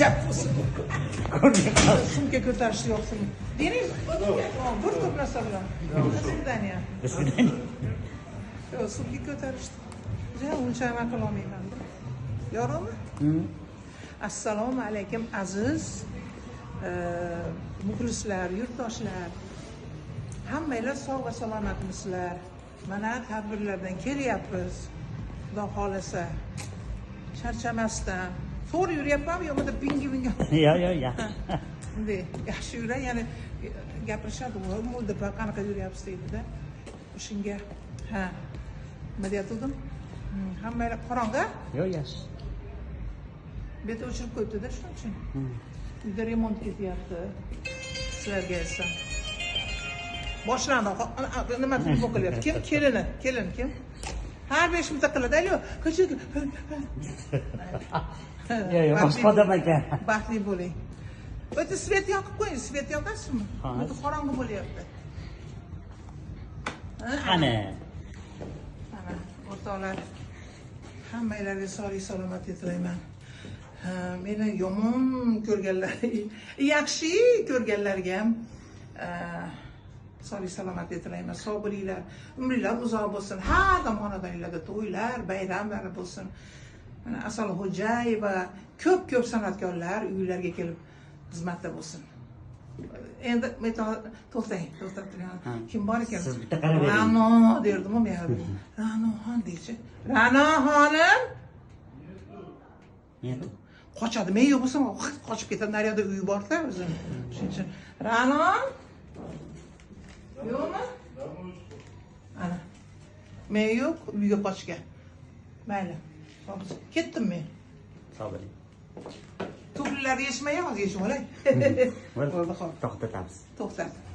ko'rmay qoldi sumka ko'tarish yoqsin bering bir to'p narsa bilan До свидания. До свидания. Yo'q, sumka ko'tarishdi uncha nima qilolmayman yorug'mi assalomu alaykum aziz muxlislar yurtdoshlar hammanglar sog' va salomatmisizlar mana tadbirlardan kelyapmiz xudo xohlasa charchamasdan to'g'ri yuryapmanmi yo bo'lmasa bingi bingi Yo'q, yo'q, ya. bunday yaxshi yuray ya'ni gapirishadi voy mo'ldipa qanaqa yuryapsiz deydida o'shanga ha nima deyatgandim Hmm, hammanglar qorong'i Yo'q, yaxshi. bu yerda o'chirib qo'yibdida shuning uchun uyda remont ketyapti sizlarga esa boshlandi nima futbol qilyapti kim kelini kelin kim har besh minutda qiladi alyo ko'chaga Yo'q, boshqa odam ekan. baxtli bo'ling yerda svet yoqib qo'ying svet yoqasizmi yerda qorong'i bo'lyapti? Qani. Mana o'rtoqlar hammanglarga sog'lik salomatlik tilayman meni yomon ko'rganlar yaxshi ko'rganlarga ham sog'lik salomatlik tilayman sog' bo'linglar umringlar uzoq bo'lsin. Har tomonlama xonadoninglarda to'ylar bayramlar bo'lsin. Mana asal xo'jayeva ko'p ko'p san'atkorlar uylarga kelib xizmatda bo'lsin. Endi men to- to'xtang to'xtab turing. Kim bor ekan? Siz bitta qarab ra'no derdimu men ra'noxon deychi. Ra'no xonim! Endi qochadi. Men yo'q bo'lsam qochib ketadi. Naryoqda uyi borda o'zini shuning uchun. Ra'no yo'qmi? Ana. Men yo'q uyga qochgan mayli. Hozir ketdim men. Sog' bo'ling. hozir yechib olay. Bo'ldi. hop To'xtatamiz. to'xtat